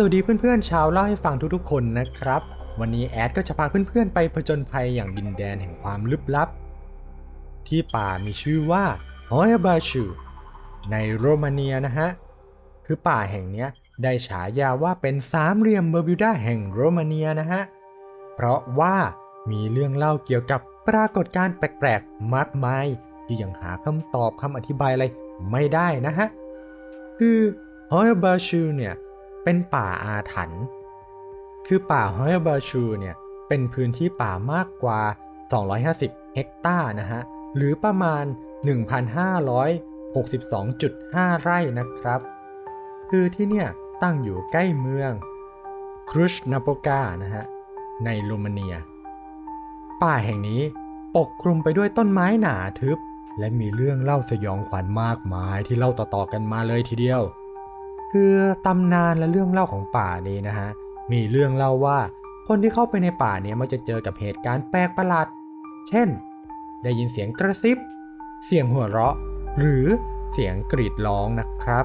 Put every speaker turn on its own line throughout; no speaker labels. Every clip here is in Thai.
สวัสดีเพื่อนๆชาวเล่าให้ฟังทุกๆคนนะครับ วันนี้แอดก็จะพาเพื่อนๆไปผจญภัยอย่างดินแดนแห่งความลึกลับ ที่ป่ามีชื่อว่าฮอยบาชูในโรมาเนียนะฮะ คือป่าแห่งเนี้ยได้ฉายาว่าเป็นสามเหลี่ยมเบอร์บิวดาแห่งโรมาเนียนะฮะ เพราะว่ามีเรื่องเล่าเกี่ยวกับปรากฏการณ์แปลกๆมากมาย ที่ยังหาคำตอบคำอธิบายอะไรไม่ได้นะฮะ คือฮอยบาชูเนี่ย เป็นป่าอาถรรพ์คือป่าฮอยบาชูเนี่ยเป็นพื้นที่ป่ามากกว่า 250 เฮกตาร์นะฮะ หรือประมาณ 1,562.5 ไร่นะครับ คือที่เนี่ยตั้งอยู่ใกล้เมืองครุชนาโปกานะฮะ ในโรมาเนีย ป่าแห่งนี้ปกคลุมไปด้วยต้นไม้หนาทึบ และมีเรื่องเล่าสยองขวัญมากมายที่เล่าต่อๆกันมาเลยทีเดียว คือตำนานและเรื่องเล่าของป่านี้นะฮะ มีเรื่องเล่าว่า คนที่เข้าไปในป่าเนี้มักจะเจอกับเหตุการณ์แปลกประหลาด เช่น ได้ยินเสียงกระซิบ เสียงหัวเราะ หรือเสียงกรีดร้องนะครับ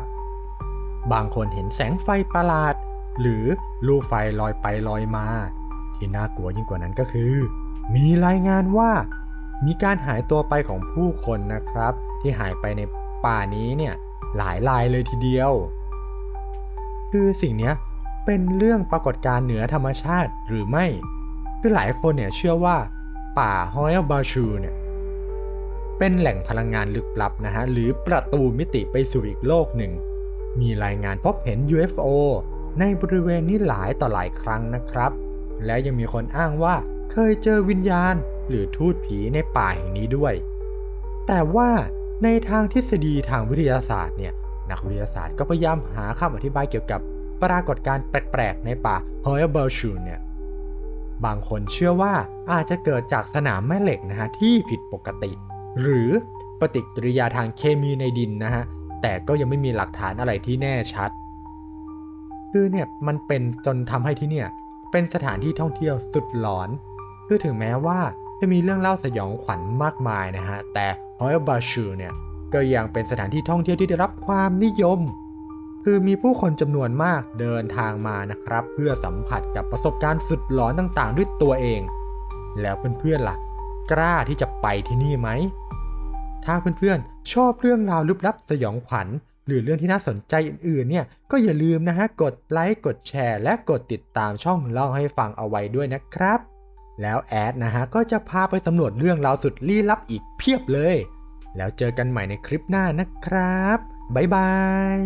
บางคนเห็นแสงไฟประหลาด หรือลูกไฟลอยไปลอยมา ที่น่ากลัวยิ่งกว่านั้นก็คือ มีรายงานว่า มีการหายตัวไปของผู้คนนะครับ ที่หายไปในป่านี้เนี่ยหลายรายเลยทีเดียว คือสิ่งนี้เป็นเรื่องปรากฏการณ์เหนือธรรมชาติหรือไม่ คือหลายคนเนี่ยเชื่อว่าป่าฮอยบาชูเนี่ยเป็นแหล่งพลังงานลึกลับนะฮะ หรือประตูมิติไปสู่อีกโลกหนึ่ง มีรายงานพบเห็น UFO ในบริเวณนี้หลายต่อหลายครั้งนะครับ และยังมีคนอ้างว่าเคยเจอวิญญาณหรือทูตผีในป่าแห่งนี้ด้วย แต่ว่าในทางทฤษฎีทางวิทยาศาสตร์เนี่ย นักวิทยาศาสตร์ก็พยายามหาคำอธิบายเกี่ยวกับปรากฏการณ์แปลกๆ ในป่าเฮอยเบลชูเนี่ย บางคนเชื่อว่าอาจจะเกิดจากสนามแม่เหล็กนะฮะที่ผิดปกติ หรือปฏิกิริยาทางเคมีในดินนะฮะ แต่ก็ยังไม่มีหลักฐานอะไรที่แน่ชัด คือเนี่ยมันเป็นจนทำให้ที่เนี่ยเป็นสถานที่ท่องเที่ยวสุดหลอน คือถึงแม้ว่าจะมีเรื่องเล่าสยองขวัญมากมายนะฮะ แต่ฮอยบาชูเนี่ย ก็ยังเป็นสถานที่ท่องเที่ยวที่ได้รับความนิยม คือมีผู้คนจำนวนมากเดินทางมานะครับ เพื่อสัมผัสกับประสบการณ์สุดหลอนต่างๆ ด้วยตัวเอง แล้วเพื่อนๆล่ะ กล้าที่จะไปที่นี่ไหม ถ้าเพื่อนๆชอบเรื่องราวลึกลับสยองขวัญ หรือเรื่องที่น่าสนใจอื่นๆเนี่ยก็อย่าลืมนะฮะกดไลค์กดแชร์ และกดติดตามช่องเล่าให้ฟังเอาไว้ด้วยนะครับแล้วแอดนะฮะก็จะพาไปสำรวจเรื่องราวสุดลี้ลับอีกเพียบเลย แล้วเจอกันใหม่ในคลิปหน้านะครับ บ๊ายบาย